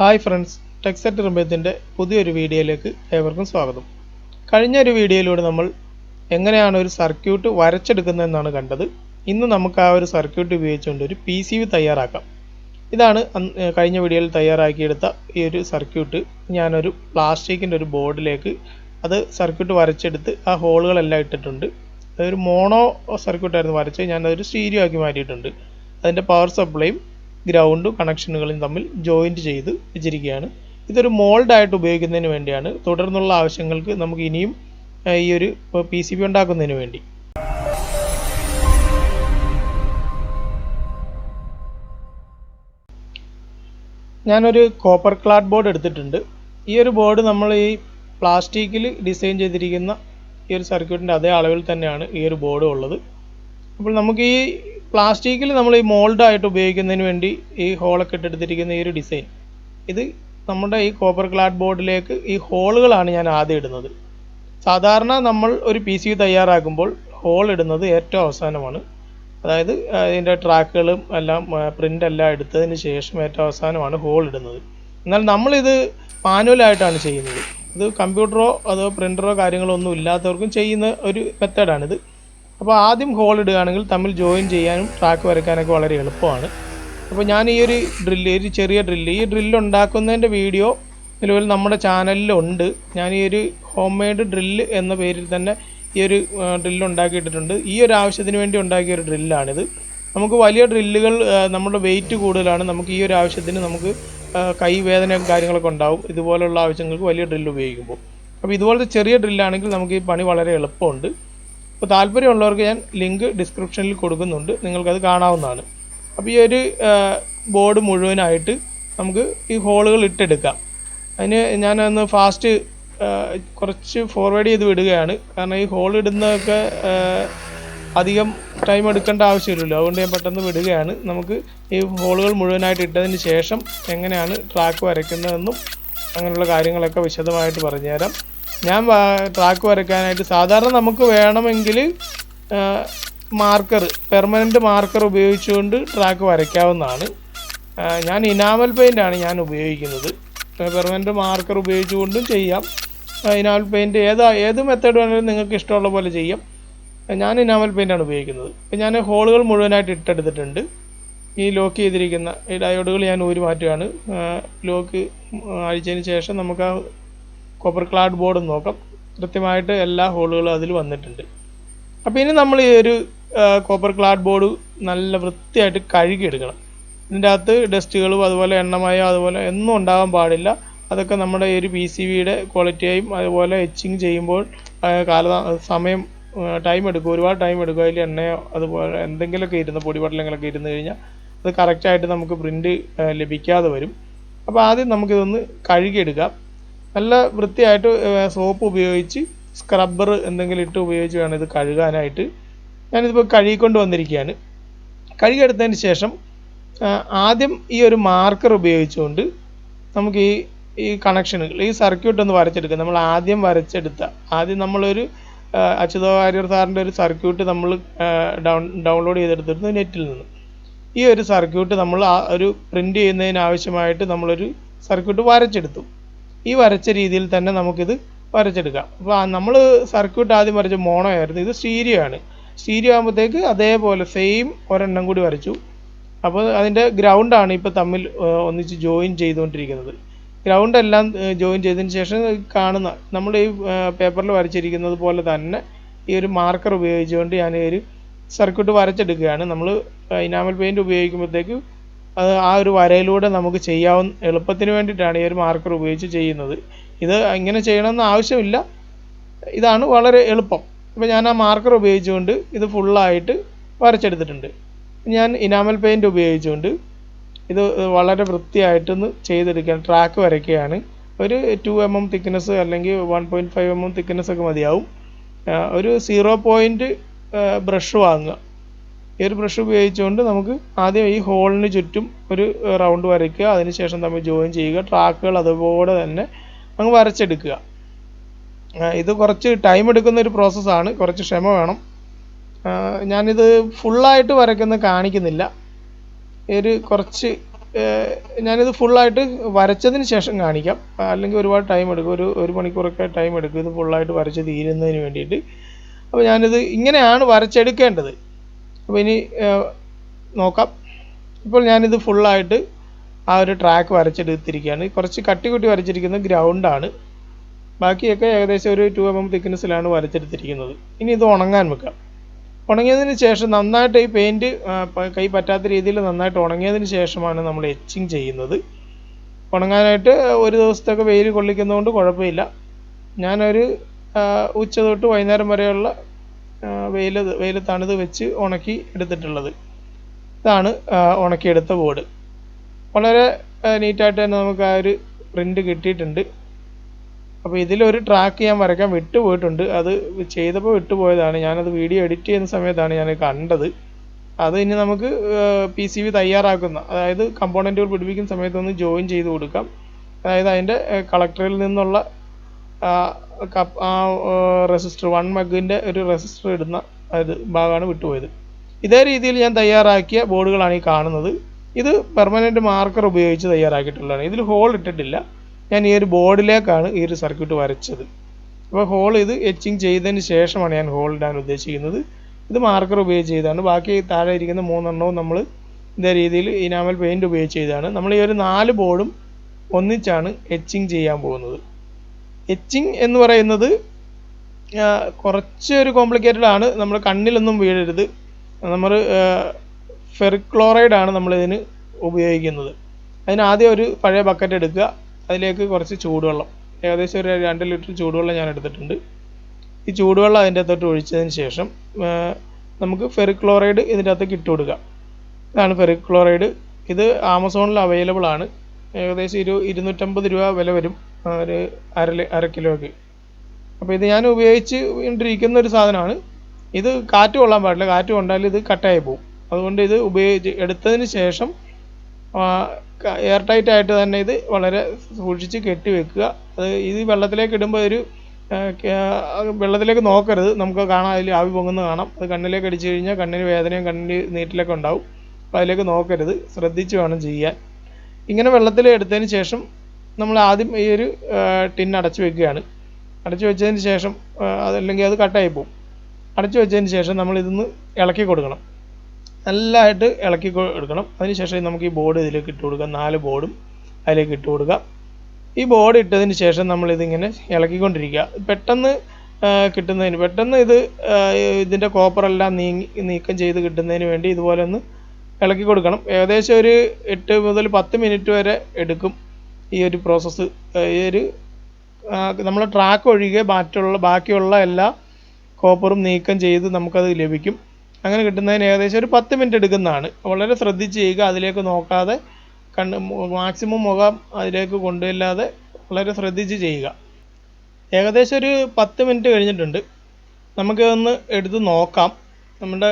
Hi friends ടെക്സറ്റ് റിമ്പത്തിന്റെ പുതിയൊരു വീഡിയോയിലേക്ക് ഏവർക്കും സ്വാഗതം. കഴിഞ്ഞ ഒരു വീഡിയോയിലൂടെ നമ്മൾ എങ്ങനെയാണ് ഒരു സർക്യൂട്ട് വരച്ചെടുക്കുന്നതെന്നാണ് കണ്ടത്. ഇന്ന് നമുക്ക് ആ ഒരു സർക്യൂട്ട് ഉപയോഗിച്ചുകൊണ്ട് ഒരു പി സി തയ്യാറാക്കാം. ഇതാണ് കഴിഞ്ഞ വീഡിയോയിൽ തയ്യാറാക്കിയെടുത്ത ഈ ഒരു സർക്യൂട്ട്. ഞാനൊരു പ്ലാസ്റ്റിക്കിന്റെ ഒരു ബോർഡിലേക്ക് അത് സർക്യൂട്ട് വരച്ചെടുത്ത് ആ ഹോളുകളെല്ലാം ഇട്ടിട്ടുണ്ട്. അതൊരു മോണോ സർക്യൂട്ടായിരുന്നു വരച്ചത്. ഞാനതൊരു സ്റ്റീരിയോ ആക്കി മാറ്റിയിട്ടുണ്ട്. അതിന്റെ പവർ സപ്ലൈയും ഗ്രൗണ്ടും കണക്ഷനുകളും തമ്മിൽ ജോയിന്റ് ചെയ്ത് വെച്ചിരിക്കുകയാണ്. ഇതൊരു മോൾഡായിട്ട് ഉപയോഗിക്കുന്നതിന് വേണ്ടിയാണ്. തുടർന്നുള്ള ആവശ്യങ്ങൾക്ക് നമുക്ക് ഇനിയും ഈ ഒരു പി സി ബി ഉണ്ടാക്കുന്നതിന് വേണ്ടി. ഞാനൊരു കോപ്പർ ക്ലാഡ് ബോർഡ് എടുത്തിട്ടുണ്ട്. ഈ ഒരു ബോർഡ് നമ്മൾ ഈ പ്ലാസ്റ്റിക്കിൽ ഡിസൈൻ ചെയ്തിരിക്കുന്ന ഈ ഒരു സർക്യൂട്ടിന്റെ അതേ അളവിൽ തന്നെയാണ് ഈ ഒരു ബോർഡ് ഉള്ളത്. അപ്പോൾ നമുക്ക് ഈ പ്ലാസ്റ്റിക്കിൽ നമ്മൾ ഈ മോൾഡായിട്ട് ഉപയോഗിക്കുന്നതിന് വേണ്ടി ഈ ഹോളൊക്കെ ഇട്ടെടുത്തിരിക്കുന്ന ഈ ഒരു ഡിസൈൻ. ഇത് നമ്മുടെ ഈ കോപ്പർ ക്ലാഡ് ബോർഡിലേക്ക് ഈ ഹോളുകളാണ് ഞാൻ ആദ്യം ഇടുന്നത്. സാധാരണ നമ്മൾ ഒരു പി തയ്യാറാക്കുമ്പോൾ ഹോൾ ഇടുന്നത് ഏറ്റവും അവസാനമാണ്. അതായത് അതിന്റെ ട്രാക്കുകളും എല്ലാം പ്രിന്റ് എല്ലാം എടുത്തതിന് ശേഷം ഏറ്റവും അവസാനമാണ് ഹോൾ ഇടുന്നത്. എന്നാൽ നമ്മളിത് മാനുവലായിട്ടാണ് ചെയ്യുന്നത്. ഇത് കമ്പ്യൂട്ടറോ അതോ പ്രിന്ററോ കാര്യങ്ങളോ ഒന്നും ഇല്ലാത്തവർക്കും ചെയ്യുന്ന ഒരു മെത്തേഡാണിത്. അപ്പോൾ ആദ്യം ഹോൾ ഇടുകയാണെങ്കിൽ തമ്മിൽ ജോയിൻ ചെയ്യാനും ട്രാക്ക് വരയ്ക്കാനൊക്കെ വളരെ എളുപ്പമാണ്. അപ്പോൾ ഞാൻ ഈ ഒരു ഡ്രില്ല് ഒരു ചെറിയ ഡ്രില്ല് ഈ ഡ്രില്ല് ഉണ്ടാക്കുന്നതിന്റെ വീഡിയോ നിലവിൽ നമ്മുടെ ചാനലിലുണ്ട് ഞാൻ ഈ ഒരു ഹോം മെയ്ഡ് ഡ്രില്ല് എന്ന പേരിൽ തന്നെ ഈ ഒരു ഡ്രില്ല് ഉണ്ടാക്കിയിട്ടിട്ടുണ്ട്. ഈ ഒരു ആവശ്യത്തിന് വേണ്ടി ഉണ്ടാക്കിയ ഒരു ഡ്രില്ലാണിത് നമുക്ക് വലിയ ഡ്രില്ലുകൾ നമ്മുടെ വെയിറ്റ് കൂടുതലാണ്. നമുക്ക് ഈ ഒരു ആവശ്യത്തിന് നമുക്ക് കൈവേദനയും കാര്യങ്ങളൊക്കെ ഉണ്ടാവും. ഇതുപോലുള്ള ആവശ്യങ്ങൾക്ക് വലിയ ഡ്രില്ല് ഉപയോഗിക്കുമ്പോൾ. അപ്പോൾ ഇതുപോലത്തെ ചെറിയ ഡ്രില്ലാണെങ്കിൽ നമുക്ക് ഈ പണി വളരെ എളുപ്പമുണ്ട്. അപ്പോൾ താല്പര്യമുള്ളവർക്ക് ഞാൻ ലിങ്ക് ഡിസ്ക്രിപ്ഷനിൽ കൊടുക്കുന്നുണ്ട്. നിങ്ങൾക്കത് കാണാവുന്നതാണ്. അപ്പോൾ ഈ ഒരു ബോർഡ് മുഴുവനായിട്ട് നമുക്ക് ഈ ഹോളുകൾ ഇട്ടെടുക്കാം. അതിന് ഞാനൊന്ന് ഫാസ്റ്റ് കുറച്ച് ഫോർവേഡ് ചെയ്ത് വിടുകയാണ്. കാരണം ഈ ഹോൾ ഇടുന്നതൊക്കെ അധികം ടൈം എടുക്കേണ്ട ആവശ്യമില്ലല്ലോ. അതുകൊണ്ട് ഞാൻ പെട്ടെന്ന് വിടുകയാണ്. നമുക്ക് ഈ ഹോളുകൾ മുഴുവനായിട്ട് ഇട്ടതിന് ശേഷം എങ്ങനെയാണ് ട്രാക്ക് വരയ്ക്കുന്നതെന്നും അങ്ങനെയുള്ള കാര്യങ്ങളൊക്കെ വിശദമായിട്ട് പറഞ്ഞുതരാം. ഞാൻ ട്രാക്ക് വരയ്ക്കാനായിട്ട് സാധാരണ നമുക്ക് വേണമെങ്കിൽ മാർക്കർ പെർമനന്റ് മാർക്കർ ഉപയോഗിച്ചുകൊണ്ട് ട്രാക്ക് വരയ്ക്കാവുന്നതാണ്. ഞാൻ ഇനാമൽ പെയിന്റ് ആണ് ഞാൻ ഉപയോഗിക്കുന്നത്. പെർമനന്റ് മാർക്കർ ഉപയോഗിച്ചുകൊണ്ടും ചെയ്യാം. ഇനാമൽ പെയിന്റ് ഏതാ ഏത് മെത്തേഡ് വേണമെങ്കിലും നിങ്ങൾക്ക് ഇഷ്ടമുള്ള പോലെ ചെയ്യാം. ഞാൻ ഇനാമൽ പെയിന്റ് ആണ് ഉപയോഗിക്കുന്നത്. ഇപ്പം ഞാൻ ഹോളുകൾ മുഴുവനായിട്ട് ഇട്ടെടുത്തിട്ടുണ്ട്. ഈ ലോക്ക് ചെയ്തിരിക്കുന്ന ഈ ഡയോഡുകൾ ഞാൻ ഊരി മാറ്റുകയാണ് ലോക്ക് അഴിച്ചതിന് ശേഷം നമുക്ക് ആ കോപ്പർ ക്ലാഡ് ബോർഡ് നോക്കാം. കൃത്യമായിട്ട് എല്ലാ ഹോളുകളും അതിൽ വന്നിട്ടുണ്ട്. അപ്പോൾ ഇനി നമ്മൾ ഈ ഒരു കോപ്പർ ക്ലാഡ് ബോർഡ് നല്ല വൃത്തിയായിട്ട് കഴുകിയെടുക്കണം. ഇതിന്റെ അകത്ത് ഡസ്റ്റുകളും അതുപോലെ എണ്ണമയോ അതുപോലെ ഒന്നും ഉണ്ടാകാൻ പാടില്ല. അതൊക്കെ നമ്മുടെ ഈ ഒരു പി സി ബിയുടെ ക്വാളിറ്റിയായും അതുപോലെ എച്ചിങ് ചെയ്യുമ്പോൾ കാല സമയം ടൈം എടുക്കും. ഒരുപാട് ടൈം എടുക്കും. അതിൽ എണ്ണയോ അതുപോലെ എന്തെങ്കിലുമൊക്കെ ഇരുന്ന് പൊടിപടലങ്ങളൊക്കെ ഇരുന്ന് കഴിഞ്ഞാൽ അത് കറക്റ്റായിട്ട് നമുക്ക് പ്രിന്റ് ലഭിക്കാതെ വരും. അപ്പോൾ ആദ്യം നമുക്കിതൊന്ന് കഴുകിയെടുക്കാം. നല്ല വൃത്തിയായിട്ട് സോപ്പ് ഉപയോഗിച്ച് സ്ക്രബ്ബർ എന്തെങ്കിലും ഇട്ട് ഉപയോഗിച്ച് വേണം ഇത് കഴുകാനായിട്ട്. ഞാനിതിപ്പോൾ കഴുകിക്കൊണ്ട് വന്നിരിക്കുകയാണ്. കഴുകിയെടുത്തതിന് ശേഷം ആദ്യം ഈ ഒരു മാർക്കർ ഉപയോഗിച്ചുകൊണ്ട് നമുക്ക് ഈ ഈ കണക്ഷനുകൾ ഈ സർക്യൂട്ട് ഒന്ന് വരച്ചെടുക്കുക. നമ്മൾ ആദ്യം വരച്ചെടുത്ത ആദ്യം നമ്മളൊരു അച്യുത വാര്യർ സാറിന്റെ ഒരു സർക്യൂട്ട് നമ്മൾ ഡൗൺ ഡൗൺലോഡ് ചെയ്തെടുത്തിരുന്നു നെറ്റിൽ നിന്ന്. ഈ ഒരു സർക്യൂട്ട് നമ്മൾ ആ ഒരു പ്രിന്റ് ചെയ്യുന്നതിന് ആവശ്യമായിട്ട് നമ്മളൊരു സർക്യൂട്ട് വരച്ചെടുത്തു. ഈ വരച്ച രീതിയിൽ തന്നെ നമുക്കിത് വരച്ചെടുക്കാം. അപ്പോൾ നമ്മൾ സർക്യൂട്ട് ആദ്യം വരച്ച മോണോ ആയിരുന്നു ഇത് സ്റ്റീരിയോ ആണ് സ്റ്റീരിയോ ആകുമ്പോഴത്തേക്ക് അതേപോലെ സെയിം ഒരെണ്ണം കൂടി വരച്ചു. അപ്പോൾ അതിന്റെ ഗ്രൗണ്ടാണ് ഇപ്പോൾ തമ്മിൽ ഒന്നിച്ച് ജോയിൻ ചെയ്തുകൊണ്ടിരിക്കുന്നത്. ഗ്രൗണ്ട് എല്ലാം ജോയിൻ ചെയ്തതിന് ശേഷം കാണുന്ന നമ്മൾ ഈ പേപ്പറിൽ വരച്ചിരിക്കുന്നത് പോലെ തന്നെ ഈ ഒരു മാർക്കർ ഉപയോഗിച്ചുകൊണ്ട് ഞാൻ ഈ ഒരു സർക്യൂട്ട് വരച്ചെടുക്കുകയാണ്. നമ്മൾ ഇനാമൽ പെയിന്റ് ഉപയോഗിക്കുമ്പോഴത്തേക്ക് അത് ആ ഒരു വരയിലൂടെ നമുക്ക് ചെയ്യാവുന്ന എളുപ്പത്തിന് വേണ്ടിയിട്ടാണ് ഈ ഒരു മാർക്കർ ഉപയോഗിച്ച് ചെയ്യുന്നത്. ഇത് ഇങ്ങനെ ചെയ്യണമെന്ന് ആവശ്യമില്ല. ഇതാണ് വളരെ എളുപ്പം. ഇപ്പം ഞാൻ ആ മാർക്കർ ഉപയോഗിച്ചുകൊണ്ട് ഇത് ഫുള്ളായിട്ട് വരച്ചെടുത്തിട്ടുണ്ട്. ഞാൻ ഇനാമൽ പെയിന്റ് ഉപയോഗിച്ചുകൊണ്ട് ഇത് വളരെ വൃത്തിയായിട്ടൊന്ന് ചെയ്തെടുക്കാൻ ട്രാക്ക് വരയ്ക്കുകയാണ്. ഒരു ടു എം എം തിക്നെസ് അല്ലെങ്കിൽ one point five M M thickness ഒക്കെ മതിയാവും. ഒരു സീറോ പോയിന്റ് ബ്രഷ് വാങ്ങുക. ഈ ഒരു ബ്രഷ് ഉപയോഗിച്ചുകൊണ്ട് നമുക്ക് ആദ്യം ഈ ഹോളിന് ചുറ്റും ഒരു റൗണ്ട് വരയ്ക്കുക. അതിനുശേഷം തമ്മിൽ ജോയിൻ ചെയ്യുക. ട്രാക്കുകൾ അതുപോലെ തന്നെ നമുക്ക് വരച്ചെടുക്കുക. ഇത് കുറച്ച് ടൈം എടുക്കുന്ന ഒരു പ്രോസസ്സാണ് കുറച്ച് ക്ഷമ വേണം. ഞാനിത് ഫുള്ളായിട്ട് വരയ്ക്കുന്ന കാണിക്കുന്നില്ല. ഒരു കുറച്ച് ഞാനിത് ഫുള്ളായിട്ട് വരച്ചതിന് ശേഷം കാണിക്കാം. അല്ലെങ്കിൽ ഒരുപാട് ടൈം എടുക്കും. ഒരു ഒരു മണിക്കൂറൊക്കെ ടൈം എടുക്കും. ഇത് ഫുള്ളായിട്ട് വരച്ച് തീരുന്നതിന് വേണ്ടിയിട്ട്. അപ്പോൾ ഞാനിത് ഇങ്ങനെയാണ് വരച്ചെടുക്കേണ്ടത്. അപ്പോൾ ഇനി നോക്കാം. ഇപ്പോൾ ഞാനിത് ഫുള്ളായിട്ട് ആ ഒരു ട്രാക്ക് വരച്ചെടുത്തിരിക്കുകയാണ്. കുറച്ച് കട്ടി കുട്ടി വരച്ചിരിക്കുന്ന ഗ്രൗണ്ടാണ് ബാക്കിയൊക്കെ ഏകദേശം ഒരു ടു എം എം തിക്നെസ്സിലാണ് വരച്ചെടുത്തിരിക്കുന്നത്. ഇനി ഇത് ഉണങ്ങാൻ വെക്കാം. ഉണങ്ങിയതിന് ശേഷം നന്നായിട്ട് ഈ പെയിന്റ് കൈ പറ്റാത്ത രീതിയിൽ നന്നായിട്ട് ഉണങ്ങിയതിന് ശേഷമാണ് നമ്മൾ എച്ചിങ് ചെയ്യുന്നത്. ഉണങ്ങാനായിട്ട് ഒരു ദിവസത്തൊക്കെ വെയിൽ കൊള്ളിക്കുന്നതുകൊണ്ട് കുഴപ്പമില്ല. ഞാനൊരു ഉച്ച തൊട്ട് വൈകുന്നേരം വരെയുള്ള വെയിൽ വെയിലത്താണ് ഇത് വെച്ച് ഉണക്കി എടുത്തിട്ടുള്ളത്. ഇതാണ് ഉണക്കിയെടുത്ത ബോർഡ് വളരെ നീറ്റായിട്ട് തന്നെ നമുക്ക് ആ ഒരു പ്രിന്റ് കിട്ടിയിട്ടുണ്ട്. അപ്പോൾ ഇതിലൊരു ട്രാക്ക് ഞാൻ വരയ്ക്കാൻ വിട്ടുപോയിട്ടുണ്ട്. അത് ചെയ്തപ്പോൾ വിട്ടുപോയതാണ്. ഞാനത് വീഡിയോ എഡിറ്റ് ചെയ്യുന്ന സമയത്താണ് ഞാൻ കണ്ടത്. അത് ഇനി നമുക്ക് പി സി ബി തയ്യാറാക്കുന്ന അതായത് കമ്പോണന്റുകൾ പിടിപ്പിക്കുന്ന സമയത്തൊന്ന് ജോയിൻ ചെയ്ത് കൊടുക്കാം. അതായത് അതിന്റെ കളക്ടറിൽ നിന്നുള്ള ആ, റെസിസ്റ്റർ വൺ മഗിന്റെ ഒരു റെസിസ്റ്റർ ഇടുന്ന അത് ഭാഗമാണ് വിട്ടുപോയത്. ഇതേ രീതിയിൽ ഞാൻ തയ്യാറാക്കിയ ബോർഡുകളാണ് ഈ കാണുന്നത്. ഇത് പെർമനന്റ് മാർക്കർ ഉപയോഗിച്ച് തയ്യാറാക്കിയിട്ടുള്ളതാണ്. ഇതിൽ ഹോൾ ഇട്ടിട്ടില്ല. ഞാൻ ഈ ഒരു ബോർഡിലേക്കാണ് ഈ ഒരു സർക്യൂട്ട് വരച്ചത്. അപ്പോൾ ഹോൾ ഇത് എച്ചിങ് ചെയ്തതിന് ശേഷമാണ് ഞാൻ ഹോൾ ഇടാൻ ഉദ്ദേശിക്കുന്നത്. ഇത് മാർക്കർ ഉപയോഗിച്ച് ചെയ്താണ് ബാക്കി താഴെ ഇരിക്കുന്ന മൂന്നെണ്ണവും നമ്മൾ ഇതേ രീതിയിൽ ഇനാമൽ പെയിന്റ് ഉപയോഗിച്ച് ചെയ്താണ് നമ്മൾ ഈ ഒരു നാല് ബോർഡും ഒന്നിച്ചാണ് എച്ചിങ് ചെയ്യാൻ പോകുന്നത്. എച്ചിങ് എന്ന് പറയുന്നത് കുറച്ചൊരു കോംപ്ലിക്കേറ്റഡ് ആണ്. നമ്മൾ കണ്ണിലൊന്നും വീഴരുത്. നമ്മൾ ഫെറിക്ലോറൈഡ് ആണ് നമ്മളിതിന് ഉപയോഗിക്കുന്നത്. അതിന് ആദ്യം ഒരു പഴയ ബക്കറ്റ് എടുക്കുക. അതിലേക്ക് കുറച്ച് ചൂടുവെള്ളം. ഏകദേശം ഒരു രണ്ട് ലിറ്റർ ചൂടുവെള്ളം ഞാൻ എടുത്തിട്ടുണ്ട്. ഈ ചൂടുവെള്ളം അതിന്റെ അകത്തോട്ട് ഒഴിച്ചതിന് ശേഷം നമുക്ക് ഫെറിക്ലോറൈഡ് ഇതിന്റെ അകത്തേക്ക് ഇട്ട് കൊടുക്കുക. ഇതാണ് ഫെറിക്ലോറൈഡ് ഇത് ആമസോണിൽ അവൈലബിൾ ആണ്. ഏകദേശം ഇരു ഇരുന്നൂറ്റമ്പത് രൂപ വില വരും. ഒരു അര അര കിലോയ്ക്ക് അപ്പോൾ ഇത് ഞാൻ ഉപയോഗിച്ച് കൊണ്ടിരിക്കുന്ന ഒരു സാധനമാണ്. ഇത് കാറ്റ് കൊള്ളാൻ പാടില്ല. കാറ്റ് കൊണ്ടാൽ ഇത് കട്ടായി പോകും അതുകൊണ്ട് ഇത് ഉപയോഗിച്ച് എടുത്തതിന് ശേഷം എയർ ടൈറ്റ് ആയിട്ട് തന്നെ ഇത് വളരെ സൂക്ഷിച്ച് കെട്ടി വെക്കുക. അത് ഇത് വെള്ളത്തിലേക്ക് ഇടുമ്പോൾ ഒരു വെള്ളത്തിലേക്ക് നോക്കരുത്. നമുക്ക് കാണാം അതിൽ ആവി പൊങ്ങുന്ന കാണാം. അത് കണ്ണിലേക്ക് അടിച്ചു കഴിഞ്ഞാൽ കണ്ണിന് വേദനയും കണ്ണിന് നീറ്റിലൊക്കെ ഉണ്ടാവും. അപ്പോൾ അതിലേക്ക് നോക്കരുത്. ശ്രദ്ധിച്ച് വേണം ചെയ്യാൻ. ഇങ്ങനെ വെള്ളത്തിൽ എടുത്തതിന് ശേഷം നമ്മൾ ആദ്യം ഈ ഒരു ടിൻ അടച്ചു വെക്കുകയാണ്. അടച്ചു വെച്ചതിന് ശേഷം അതല്ലെങ്കിൽ അത് കട്ടായി പോകും അടച്ചു വെച്ചതിന് ശേഷം നമ്മൾ ഇതൊന്ന് ഇളക്കി കൊടുക്കണം. നല്ലതായിട്ട് ഇളക്കി എടുക്കണം. അതിനുശേഷം നമുക്ക് ഈ ബോർഡ് ഇതിലേക്ക് ഇട്ട് കൊടുക്കാം. നാല് ബോർഡും അതിലേക്ക് ഇട്ട് കൊടുക്കാം. ഈ ബോർഡ് ഇട്ടതിന് ശേഷം നമ്മൾ നമ്മളിതിങ്ങനെ ഇളക്കിക്കൊണ്ടിരിക്കുക. പെട്ടെന്ന് കിട്ടുന്നതിന് പെട്ടെന്ന് ഇത് ഇതിന്റെ കോപ്പറെല്ലാം നീങ്ങി നീക്കം ചെയ്ത് കിട്ടുന്നതിന് വേണ്ടി ഇതുപോലെ ഒന്ന് ഇളക്കി കൊടുക്കണം. ഏകദേശം ഒരു എട്ട് മുതൽ പത്ത് മിനിറ്റ് വരെ എടുക്കും. ഈ ഒരു പ്രോസസ്സ് ഈ ഒരു നമ്മൾ ട്രാക്ക് ഒഴികെ മറ്റുള്ള ബാക്കിയുള്ള എല്ലാ കോപ്പറും നീക്കം ചെയ്ത് നമുക്കത് ലഭിക്കും. അങ്ങനെ കിട്ടുന്നതിന് ഏകദേശം ഒരു പത്ത് മിനിറ്റ് എടുക്കുന്നതാണ്. വളരെ ശ്രദ്ധിച്ച് ചെയ്യുക അതിലേക്ക് നോക്കാതെ കണ്ണ് മാക്സിമം മുഖം അതിലേക്ക് കൊണ്ടുവല്ലാതെ വളരെ ശ്രദ്ധിച്ച് ചെയ്യുക. ഏകദേശം ഒരു പത്ത് മിനിറ്റ് കഴിഞ്ഞിട്ടുണ്ട്. നമുക്ക് ഒന്ന് എടുത്ത് നോക്കാം. നമ്മുടെ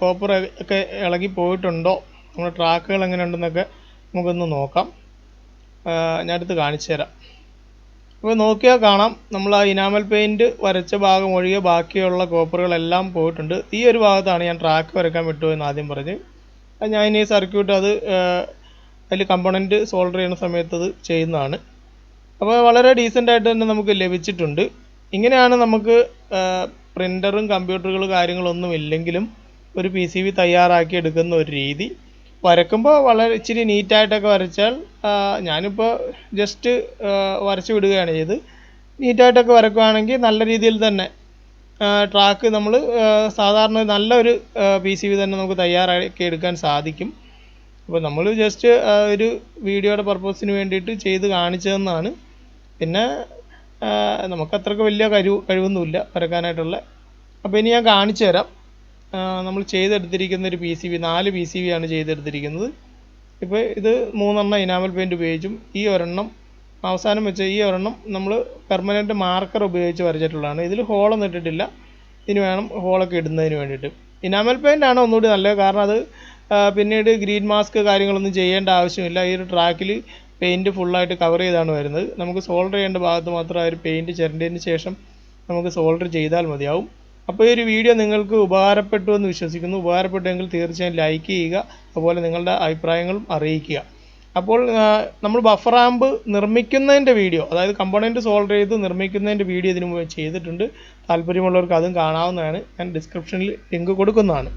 കോപ്പർ ഒക്കെ ഇളകി പോയിട്ടുണ്ടോ നമ്മുടെ ട്രാക്കുകൾ എങ്ങനെ ഉണ്ടെന്നൊക്കെ നമുക്കൊന്ന് നോക്കാം. എടുത്ത് കാണിച്ചു തരാം. അപ്പോൾ നോക്കിയാൽ കാണാം നമ്മൾ ആ ഇനാമൽ പെയിന്റ് വരച്ച ഭാഗം ഒഴികെ ബാക്കിയുള്ള കോപ്പറുകളെല്ലാം പോയിട്ടുണ്ട്. ഈ ഒരു ഭാഗത്താണ് ഞാൻ ട്രാക്ക് വരയ്ക്കാൻ വിട്ടുപോയെന്ന് ആദ്യം പറഞ്ഞ്. ഞാൻ ഇനി സർക്യൂട്ട് അത് അതിൽ കമ്പോണന്റ് സോൾഡർ ചെയ്യുന്ന സമയത്ത് അത് ചെയ്യുന്നതാണ്. അപ്പോൾ വളരെ ഡീസന്റ് ആയിട്ട് തന്നെ നമുക്ക് ലഭിച്ചിട്ടുണ്ട്. ഇങ്ങനെയാണ് നമുക്ക് പ്രിന്ററും കമ്പ്യൂട്ടറുകളും കാര്യങ്ങളൊന്നും ഇല്ലെങ്കിലും ഒരു പി സി ബി തയ്യാറാക്കി എടുക്കുന്ന ഒരു രീതി. വരക്കുമ്പോൾ വളരെ ഇച്ചിരി നീറ്റായിട്ടൊക്കെ വരച്ചാൽ ഞാനിപ്പോൾ ജസ്റ്റ് വരച്ചു വിടുകയാണ് ചെയ്ത്. നീറ്റായിട്ടൊക്കെ വരക്കുകയാണെങ്കിൽ നല്ല രീതിയിൽ തന്നെ ട്രാക്ക് നമ്മൾ സാധാരണ നല്ലൊരു പി സി തന്നെ നമുക്ക് തയ്യാറാക്കി എടുക്കാൻ സാധിക്കും. അപ്പോൾ നമ്മൾ ജസ്റ്റ് ഒരു വീഡിയോയുടെ പർപ്പസിന് വേണ്ടിയിട്ട് ചെയ്ത് കാണിച്ചതെന്നാണ്. പിന്നെ നമുക്ക് അത്രയ്ക്ക് വലിയ കഴിവ് കഴിവൊന്നുമില്ല വരക്കാനായിട്ടുള്ള. അപ്പോൾ ഇനി ഞാൻ കാണിച്ചു തരാം നമ്മൾ ചെയ്തെടുത്തിരിക്കുന്ന ഒരു പി സി ബി നാല് പി സി ബി ആണ് ചെയ്തെടുത്തിരിക്കുന്നത്. ഇപ്പോൾ ഇത് മൂന്നെണ്ണം ഇനാമൽ പെയിന്റ് ഉപയോഗിച്ചും ഈ ഒരെണ്ണം അവസാനം വെച്ച ഈ ഒരെണ്ണം നമ്മൾ പെർമനന്റ് മാർക്കർ ഉപയോഗിച്ച് വരച്ചിട്ടുള്ളതാണ്. ഇതിൽ ഹോളൊന്നും ഇട്ടിട്ടില്ല. ഇതിന് വേണം ഹോളൊക്കെ ഇടുന്നതിന് വേണ്ടിയിട്ട്. ഇനാമൽ പെയിന്റ് ആണ് ഒന്നുകൂടി നല്ലത്. കാരണം അത് പിന്നീട് ഗ്രീൻ മാസ്ക് കാര്യങ്ങളൊന്നും ചെയ്യേണ്ട ആവശ്യമില്ല. ഈ ഒരു ട്രാക്കിൽ പെയിന്റ് ഫുള്ളായിട്ട് കവർ ചെയ്താണ് വരുന്നത്. നമുക്ക് സോൾഡർ ചെയ്യേണ്ട ഭാഗത്ത് മാത്രം ആ ഒരു പെയിന്റ് ചിരണ്ടതിന് ശേഷം നമുക്ക് സോൾഡർ ചെയ്താൽ മതിയാവും. അപ്പോൾ ഈ ഒരു വീഡിയോ നിങ്ങൾക്ക് ഉപകാരപ്പെട്ടു എന്ന് വിശ്വസിക്കുന്നു. ഉപകാരപ്പെട്ടെങ്കിൽ തീർച്ചയായും ലൈക്ക് ചെയ്യുക. അതുപോലെ നിങ്ങളുടെ അഭിപ്രായങ്ങളും അറിയിക്കുക. അപ്പോൾ നമ്മൾ ബഫർ ആമ്പ് നിർമ്മിക്കുന്നതിന്റെ വീഡിയോ അതായത് കമ്പോണന്റ് സോൾവ് ചെയ്ത് നിർമ്മിക്കുന്നതിന്റെ വീഡിയോ ഇതിനു മുമ്പ് ചെയ്തിട്ടുണ്ട്. താല്പര്യമുള്ളവർക്ക് അതും കാണാവുന്നതാണ്. ഞാൻ ഡിസ്ക്രിപ്ഷനിൽ ലിങ്ക് കൊടുക്കുന്നതാണ്.